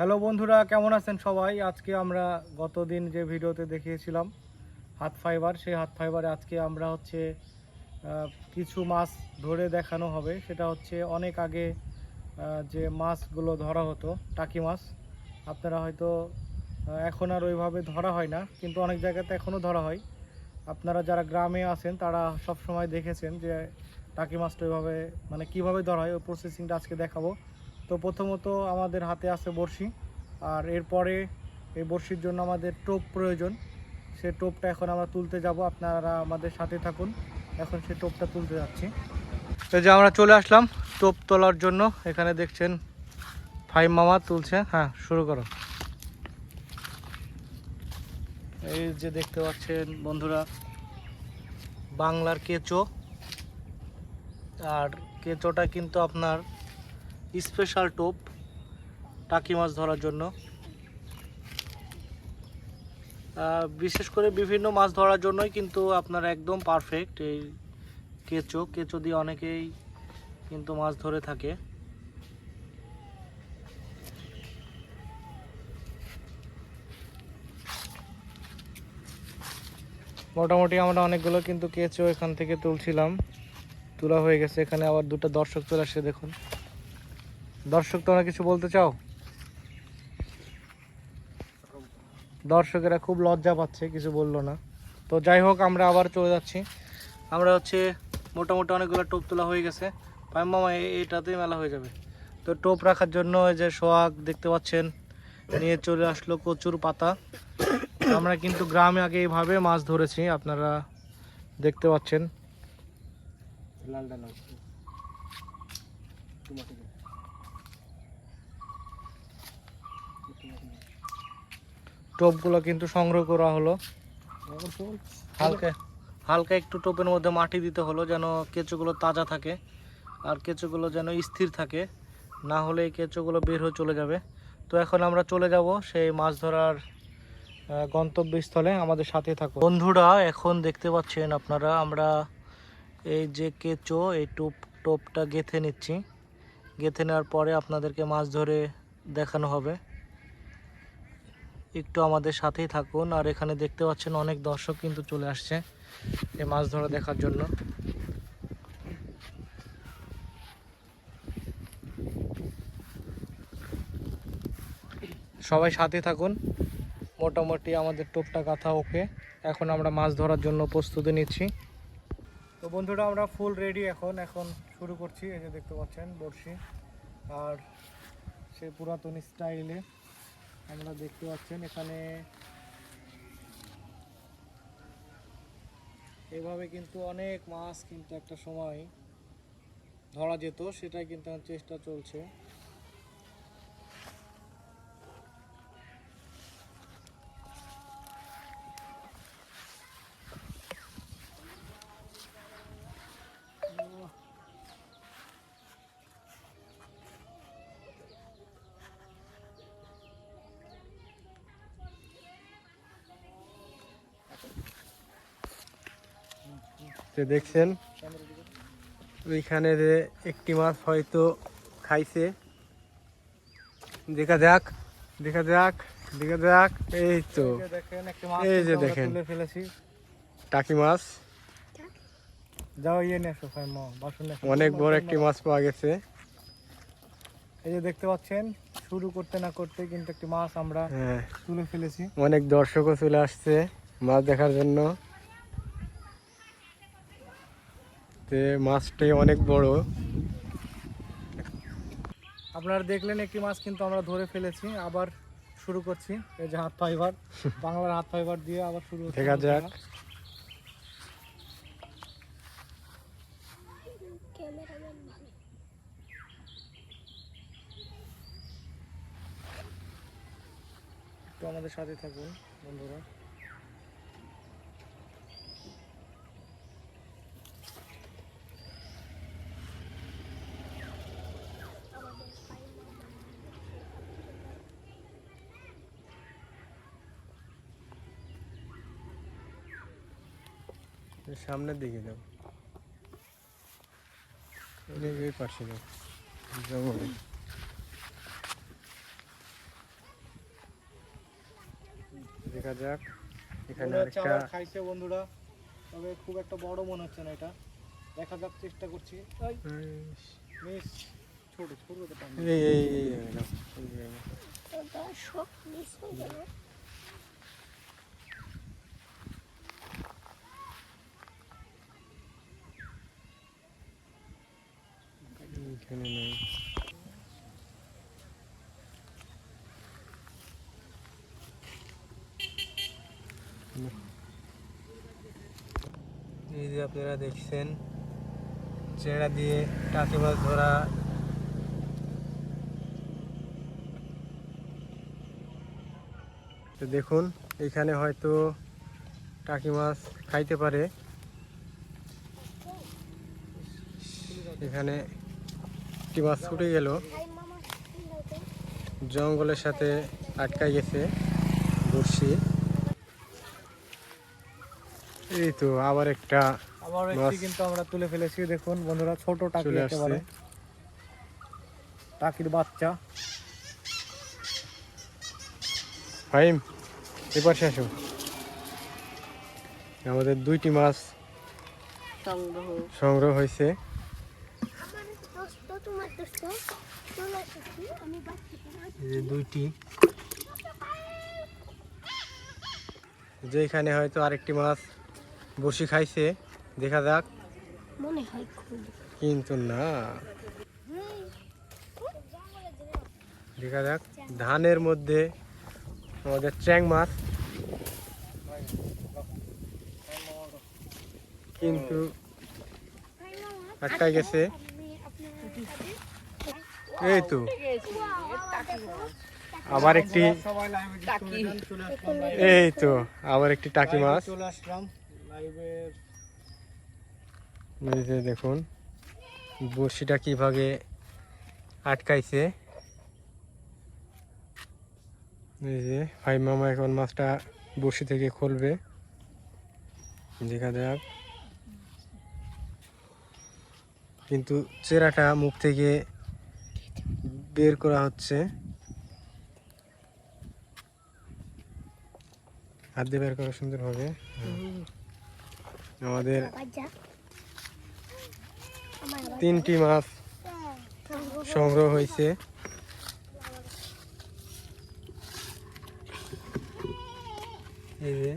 Hello বন্ধুরা, কেমন আছেন সবাই? আজকে আমরা গতদিন যে ভিডিওতে দেখিয়েছিলাম হাত ফাইবার, সেই হাত ফাইবারে আজকে আমরা হচ্ছে কিছু মাছ ধরে দেখানো হবে। সেটা হচ্ছে অনেক আগে যে মাছগুলো ধরা হতো, টাকি মাছ, আপনারা হয়তো এখন আর ওইভাবে ধরা হয় না, কিন্তু অনেক জায়গাতে এখনও ধরা হয়। আপনারা যারা গ্রামে আছেন, তারা সব সময় দেখেছেন যে টাকি মাছটা ওইভাবে মানে কীভাবে ধরা হয়, ওই প্রসেসিংটা আজকে দেখাবো। তো প্রথমত আমাদের হাতে আছে বড়শি, আর এরপরে এই বড়শির জন্য আমাদের টোপ প্রয়োজন। সে টোপটা এখন আমরা তুলতে যাব, আপনারা আমাদের সাথে থাকুন। এখন সে টোপটা তুলতে যাচ্ছি। তো যে আমরা চলে আসলাম টোপ তোলার জন্য। এখানে দেখছেন ফাইভ মামা তুলছে। হ্যাঁ শুরু করো। এই যে দেখতে পাচ্ছেন বন্ধুরা, বাংলার কেঁচো। আর কেঁচোটা কিন্তু আপনার স্পেশাল টোপ, টাকি মাছ ধরার জন্য। বিশেষ করে বিভিন্ন মাছ ধরার জন্যই কিন্তু আপনার একদম পারফেক্ট এই কেঁচো। কেঁচো দিয়ে অনেকেই কিন্তু মাছ ধরে থাকে। মোটামুটি আমরা অনেকগুলো কিন্তু কেঁচো এখান থেকে তুলছিলাম। তোলা হয়ে গেছে। এখানে আবার দুটো দর্শক চলে আসছে, দেখুন। দর্শক, তোমরা কিছু বলতে চাও? দর্শকেরা খুব লজ্জা পাচ্ছে, কিছু বলল না। তো যাই হোক, আমরা আবার চলে যাচ্ছি। আমরা হচ্ছে মোটামুটি অনেকগুলো টোপ তোলা হয়ে গেছে। মামা এটাতেই মেলা হয়ে যাবে। তো টোপ রাখার জন্য এই যে সোহাগ, দেখতে পাচ্ছেন, নিয়ে চলে আসলো কচুর পাতা। আমরা কিন্তু গ্রামে আগে এইভাবে মাছ ধরেছি, আপনারা দেখতে পাচ্ছেন। টোপগুলো কিন্তু সংগ্রহ করা হলো। হালকা হালকা একটু টোপের মধ্যে মাটি দিতে হলো যেন কেঁচোগুলো তাজা থাকে আর কেঁচোগুলো যেন স্থির থাকে। না হলে এই কেঁচোগুলো বের হয়ে চলে যাবে। তো এখন আমরা চলে যাব সেই মাছ ধরার গন্তব্যস্থলে। আমাদের সাথে থাকো। বন্ধুরা, এখন দেখতে পাচ্ছেন আপনারা, আমরা এই যে কেঁচো, এই টোপ, টোপটা গেঁথে নিচ্ছি। গেঁথে নেওয়ার পরে আপনাদেরকে মাছ ধরে দেখানো হবে। একটু আমাদের সাথেই থাকুন। আর এখানে দেখতে পাচ্ছেন অনেক দর্শক কিন্তু চলে আসছে এই মাছ ধরা দেখার জন্য। সবাই সাথে থাকুন। মোটামুটি আমাদের টোপটা গাথা ওকে। এখন আমরা মাছ ধরার জন্য প্রস্তুতি নিচ্ছি। তো বন্ধুরা, আমরা ফুল রেডি এখন। এখন শুরু করছি। এই যে দেখতে পাচ্ছেন বড়শি। আর সে পুরাতন স্টাইলে আমরা দেখতে পাচ্ছেন এখানে। এভাবে কিন্তু অনেক মাছ কিন্তু একটা সময় ধরা যেত, সেটাই কিন্তু চেষ্টা চলছে। যে দেখছেন ওইখানে যে একটি মাছ হয়তো খাইছে। দেখা যাক দেখা যাক দেখা যাক এই তো। এই যে দেখেন ফেলেছি। টাকি মাছ। যাও ইয়ে নিয়ে আসো। অনেক বড় একটি মাছ পাওয়া গেছে। এই যে দেখতে পাচ্ছেন শুরু করতে না করতে কিন্তু একটি মাছ আমরা হ্যাঁ। তুলে ফেলেছি। অনেক দর্শকও চলে আসছে মাছ দেখার জন্য। তে মাছটি অনেক বড়। আপনারা দেখলেন একটি মাছ কিন্তু আমরা ধরে ফেলেছি আবার শুরু করছি। এই যে হাত ফাইবার বাংলার হাত ফাইবার দিয়ে আবার শুরু দেখা যাক। একটু আমাদের সাথে থাকুন বন্ধুরা। সামনের দিকে যাও এই পাশে যাও দেখা যাক এখানে একটা খাইছে বন্ধুরা তবে খুব একটা বড় মনে হচ্ছে না এটা দেখা যাক চেষ্টা করছি মিস ছোট ছোট এই এই এই এখানে এই যে আপনারা দেখছেন চেরা দিয়ে টাকি মাছ ধরা। তো দেখুন, এখানে হয়তো টাকি মাছ খাইতে পারে। এখানে একটি মাছ ছুটে গেল। জঙ্গলের সাথে আটকাই গেছে বড়শি। এই তো আবার একটা আবার একটি মাছ। কিন্তু আমরা তুলে ফেলেছি দেখুন বন্ধুরা ছোট টাকি একেবারে। টাকির বাচ্চা। ফাইম এবার আসো। আমাদের দুইটি মাছ সংগ্রহ। সংগ্রহ হয়েছে আমার দোস্ত তোমার দোস্ত চলে এসেছি আমি বাচ্চা এই যে দুইটি। যেখানে হয়তো আরেকটি মাছ বসি খাইছে। দেখা যাক। মনে হয় কিন্তু না। দেখা যাক। ধানের মধ্যে আমাদের চ্যাং মাছ। কিন্তু আটকাই গেছে। এই তো। আবার একটি এই তো আবার একটি টাকি মাছ। যে দেখুন বড়শিটা কীভাবে আটকাইছে। এই যে ভাই মামা এখন মাছটা বড়শি থেকে খুলবে। দেখা যাক। কিন্তু চেরাটা মুখ থেকে বের করা হচ্ছে। হাত দিয়ে বের করা সুন্দরভাবে। আমাদের তিনটি মাছ সংগ্রহ হয়েছে। এই যে